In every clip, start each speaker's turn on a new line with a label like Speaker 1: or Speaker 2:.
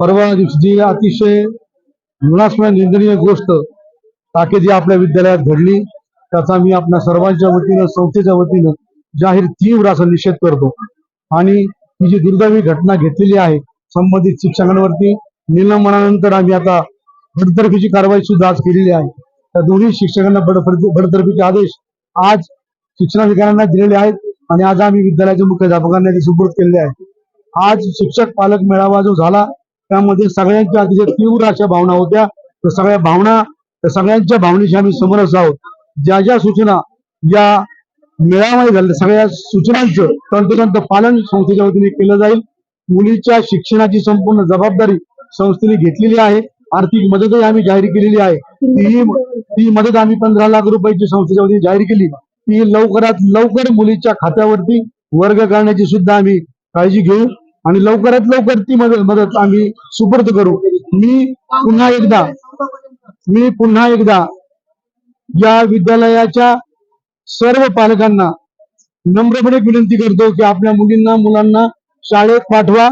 Speaker 1: परवा दिवशी जी अतिशय विनाशमय निंदनीय गोष्ट ताकेजी आपल्या विद्यालयात घडली. त्याचा मी आपल्या सर्वांच्या वतीनं संस्थेच्या वतीनं जाहीर तीव्र असा निषेध करतो. आणि ही जी दुर्दैवी घटना घेतलेली आहे संबंधित शिक्षकांवरती निलंबनानंतर आम्ही आता बडतर्फीची कारवाई सुद्धा आज केलेली आहे. त्या दोन्ही शिक्षकांना बडतर्फीचे आदेश आज शिक्षणाधिकाऱ्यांना दिलेले आहेत आणि आज आम्ही विद्यालयाच्या मुख्याध्यापकांना ते सुपूर्द केलेले आहेत आज शिक्षक पालक मेळावा जो झाला त्यामध्ये सगळ्यांच्या अतिशय तीव्र अशा भावना होत्या. त्या सगळ्या भावना त्या सगळ्यांच्या भावनेशी आम्ही समरस आहोत. ज्या ज्या सूचना या मेळाव्यामध्ये झाल्या सगळ्या सूचनांचं तंतोतंत पालन संस्थेच्या वतीने केलं जाईल. मुलीच्या शिक्षणाची संपूर्ण जबाबदारी संस्थेने घेतलेली आहे. आर्थिक मदतही आम्ही जाहीर केलेली आहे. ती ती मदत आम्ही पंधरा लाख रुपयाची संस्थेच्या वतीने जाहीर केली. ती लवकरात लवकर मुलीच्या खात्यावरती वर्ग करण्याची सुद्धा आम्ही काळजी घेऊ. आणि लवकरात लवकर ती मदत मदत आम्ही सुपूर्द करू. मी पुन्हा एकदा मी पुन्हा एकदा या विद्यालयाच्या सर्व पालकांना नम्रपणे विनंती करतो की आपल्या मुलींना मुलांना शाळेत पाठवा.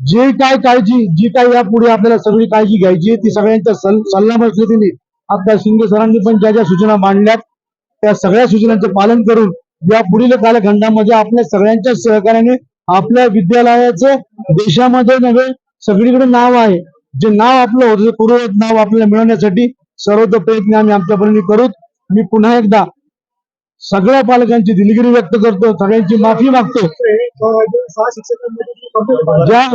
Speaker 1: जे काय काळजी जी काय यापुढे आपल्याला सगळी काळजी घ्यायची ती सगळ्यांच्या सल- सल्ला मसलतीने आपल्या शिंदे सरांनी पण ज्या ज्या सूचना मांडल्यात त्या सगळ्या सूचनांचं पालन करून या पुढील कालखंडामध्ये आपल्या सगळ्यांच्या सहकार्याने आपल्या विद्यालयाचं देशामध्ये नव्हे सगळीकडे नाव आहे. जे नाव आपलं होतं ते पूर्ववत नाव आपल्याला मिळवण्यासाठी सर्वत्र प्रयत्न आम्ही आमच्यापर्यंत करू मी पुन्हा एकदा सगळ्या पालकांची दिलगिरी व्यक्त करतो सगळ्यांची माफी मागतो. ज्या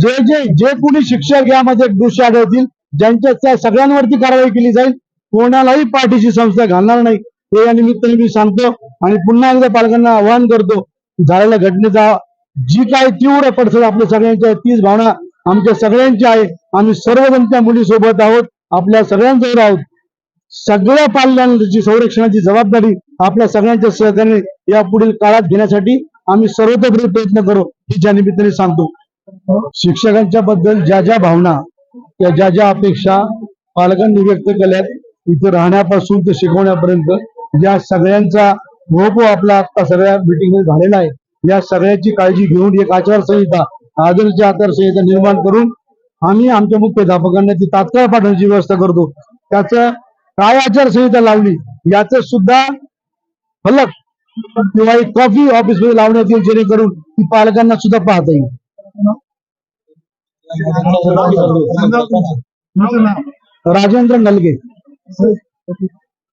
Speaker 1: जे जे जे कोणी शिक्षक यामध्ये दोषी आढळतील ज्यांच्या त्या सगळ्यांवरती कारवाई केली जाईल कोणालाही पाठीची संस्था घालणार नाही. हे या निमित्ताने मी सांगतो आणि पुन्हा एकदा पालकांना आवाहन करतो झालेल्या घटनेचा जी काय तीव्र पडसाद आपल्या सगळ्यांच्या आहे, तीच भावना आमच्या सगळ्यांची आहे. आम्ही सर्वजण त्या मुलीसोबत आहोत आपल्या सगळ्यांसोबत आहोत. सगळ्या पालनांची संरक्षणाची जबाबदारी आपल्या सगळ्यांच्या सहकार्याने या पुढील काळात घेण्यासाठी आम्ही सर्वतोपरी प्रयत्न करू ही ज्या निमित्ताने सांगतो. शिक्षकांच्या बद्दल ज्या ज्या भावना त्या ज्या ज्या अपेक्षा पालकांनी व्यक्त केल्यात इथे राहण्यापासून ते शिकवण्यापर्यंत या सगळ्यांचा मोह आपला आता सगळ्या मिटिंग झालेला आहे. या सगळ्याची काळजी घेऊन एक आचारसंहिता आदर्श आचारसंहिता निर्माण करून आम्ही आमच्या मुख्याध्यापकांना ती तात्काळ पाठवण्याची व्यवस्था करतो. त्याचं काय आचारसंहिता लावली याच सुद्धा फलक किंवा एक कॉफी ऑफिसमध्ये लावण्यात येईल जेणेकरून ती पालकांना सुद्धा पाहता येईल. राजेंद्र नलगे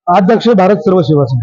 Speaker 1: अध्यक्ष भारत सर्व सेवा संघ.